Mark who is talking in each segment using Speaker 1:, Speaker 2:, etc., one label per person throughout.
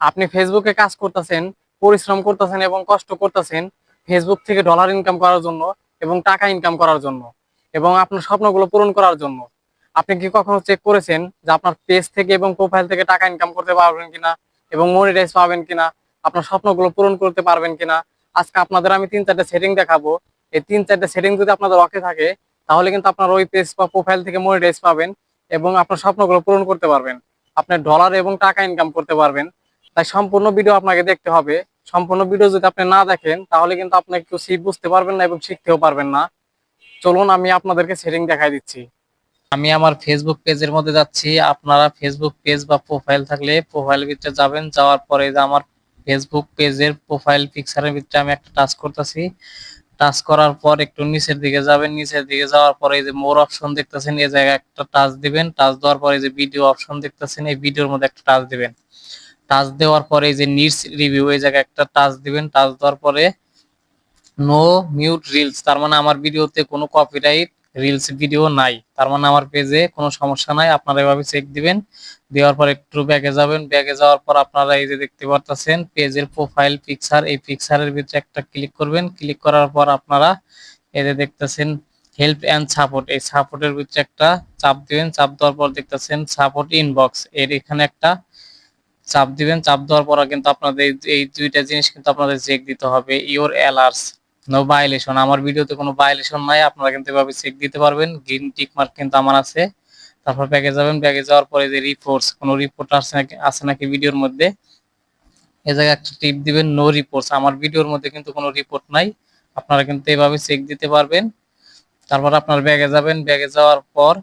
Speaker 1: আপনি ফেসবুকে কাজ করতেছেন, পরিশ্রম করতেছেন এবং কষ্ট করতেছেন ফেসবুক থেকে ডলার ইনকাম করার জন্য এবং টাকা ইনকাম করার জন্য এবং আপনার স্বপ্নগুলো পূরণ করার জন্য। আপনি কি কখনো চেক করেছেন যে আপনার পেজ থেকে এবং প্রোফাইল থেকে টাকা ইনকাম করতে পারবেন কিনা এবং মনিটাইজ পাবেন কিনা? আপনার স্বপ্নগুলো পূরণ করতে পারবেন কিনা? আজকে আপনাদের আমি তিন চারটে সেটিং দেখাবো। এই তিন চারটে সেটিং যদি আপনাদের ওকে থাকে, তাহলে কিন্তু আপনার ওই পেজ বা প্রোফাইল থেকে মনিটাইজ পাবেন এবং আপনার স্বপ্নগুলো পূরণ করতে পারবেন। আপনি ডলার এবং টাকা ইনকাম করতে পারবেন। তাই সম্পূর্ণ ভিডিও আপনাকে দেখতে হবে। সম্পূর্ণ ভিডিও যদি আপনি না দেখেন, তাহলে কিন্তু আপনি একটু শিখ বুঝতে পারবেন না এবং শিখতেও পারবেন না। চলুন আমি আপনাদেরকে সেটিং দেখাই দিচ্ছি।
Speaker 2: আমি আমার ফেসবুক পেজের মধ্যে যাচ্ছি। আপনারা ফেসবুক পেজ বা প্রোফাইল থাকলে প্রোফাইল ভিতরে যাবেন। যাওয়ার পরে যে আমার ফেসবুক পেজের প্রোফাইল পিকচারের ভিতরে আমি একটা টাচ করতেছি। টাচ করার পর একটু নিচের দিকে যাবেন। নিচের দিকে যাওয়ার পরে এই যে মোর অপশন দেখতেছেন, এই জায়গায় একটা টাচ দিবেন। টাচ দেওয়ার পরে যে ভিডিও অপশন দেখতেছেন, এই ভিডিওর মধ্যে একটা টাচ দিবেন। টাচ দেওয়ার পরে যে নিডস রিভিউ, এই জায়গায় একটা টাচ দিবেন, টাচ দেওয়ার পরে নো মিউট রিলস তার মানে আমার ভিডিওতে কোনো কপিরাইট রিলস ভিডিও নাই। তার মানে আমার পেজে কোনো সমস্যা নাই, আপনারা এভাবে চেক দিবেন, দেওয়ার পর একটু ব্যাগে যাবেন ব্যাগে যাওয়ার পর আপনারা এই যে দেখতে পারতেছেন পেজের প্রোফাইল পিকচার এই পিকচারের ভিতরে একটা ক্লিক করবেন ক্লিক করার পর আপনারা এই যে দেখতেছেন হেল্প অ্যান্ড সাপোর্ট এই সাপোর্টের ভিতরে একটা চাপ দিবেন, চাপ দেওয়ার পর দেখতেছেন সাপোর্ট ইনবক্স এর এখানে একটা চাপ দিবেন, চাপ দেওয়ার পর কিন্তু আপনাদের এই- দুইটা জিনিস কিন্তু আপনাদের চেক দিতে হবে ইওর অ্যালার্টস নো ভায়োলেশন আমার ভিডিওতে কোনো ভায়োলেশন নাই, আপনারা কিন্তু এভাবে চেক দিতে পারবেন। গ্রিন টিক মার্ক কিন্তু আমার আছে। তারপর ব্যাগে যাবেন, ব্যাগে যাওয়ার পরে যে রিপোর্টস কোনো রিপোর্ট আছে নাকি আছে নাকি ভিডিওর মধ্যে এই জায়গায় একটা টিপ দিবেন নো রিপোর্টস আমার ভিডিওর মধ্যে কিন্তু কোনো রিপোর্ট নাই। আপনারা কিন্তু এভাবে চেক দিতে পারবেন। তারপর আপনার ব্যাগে যাবেন, ব্যাগে যাওয়ার পর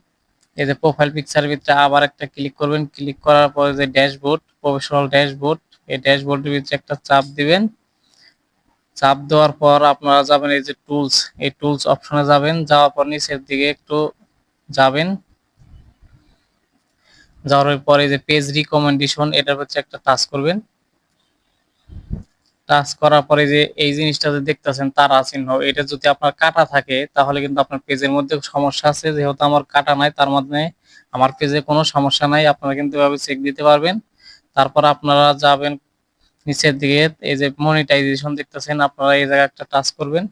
Speaker 2: এই যে প্রোফাইল পিকচারের ভিতরে আবার একটা ক্লিক করবেন। ক্লিক করার পরে যে ড্যাশবোর্ড প্রফেশনাল ড্যাশবোর্ড এই ড্যাশবোর্ডের ভিতরে একটা চাপ দিবেন। চাপ দেওয়ার পর আপনারা যাবেন এই যে টুলস এই টুলস অপশনে যাবেন। যাওয়ার পর নিচের দিকে একটু যাবেন। যাওয়ার পরে যে পেজ রিকমেন্ডেশন এটার হচ্ছে একটা টাচ করবেন। টাচ করার পরে যে এই জিনিসটা যে দেখতেছেন, তারা চিহ্ন, এটা যদি আপনার কাটা থাকে, তাহলে কিন্তু আপনার পেজের মধ্যে সমস্যা আছে। যেহেতু আমার কাটা নাই, তার মধ্যে আমার পেজে কোনো সমস্যা নাই। আপনারা কিন্তু এভাবে চেক দিতে পারবেন। তারপর আপনারা যাবেন নিচের দিকে, এই যে মনিটাইজেশন দেখতেছেন, আপনারা এই জায়গায় একটা টাচ করবেন।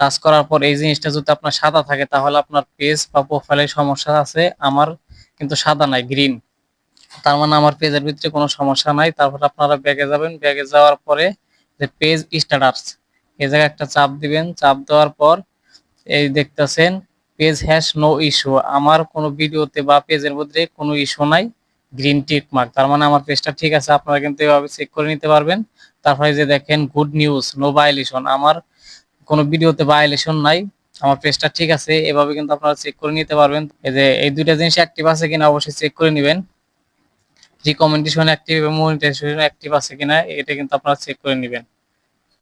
Speaker 2: টাচ করার পর এই জিনিসটা যদি আপনার সাদা থাকে, তাহলে আপনার পেজ বা প্রোফাইলে সমস্যা আছে। আমার কিন্তু সাদা নাই গ্রিন তার মানে আমার পেজের ভিতরে কোনো সমস্যা নাই। তারপর আপনারা ব্যাগে যাবেন। ব্যাগে যাওয়ার পরে যে পেজ স্ট্যাটাস এই জায়গায় একটা চাপ দিবেন। চাপ দেওয়ার পর এই দেখতেছেন পেজ হ্যাশ নো ইস্যু আমার কোনো ভিডিওতে বা পেজের মধ্যে কোনো ইস্যু নাই গ্রিন টিক মার্ক তার মানে আমার পেজটা ঠিক আছে, আপনারা কিন্তু এভাবে চেক করে নিতে পারবেন। তারপরে যে দেখেন গুড নিউজ নো ভায়োলেশন আমার কোনো ভিডিওতে ভায়োলেশন নাই, আমার পেজটা ঠিক আছে, এভাবে কিন্তু আপনারা চেক করে নিতে পারবেন। এই যে, এই দুইটা জিনিস অ্যাক্টিভ আছে কিনা অবশ্যই চেক করে নেবেন। রিকমেন্ডেশন অ্যাক্টিভ এবং মনিটাইজেশন অ্যাক্টিভ আছে কিনা এটা কিন্তু আপনারা চেক করে নেবেন।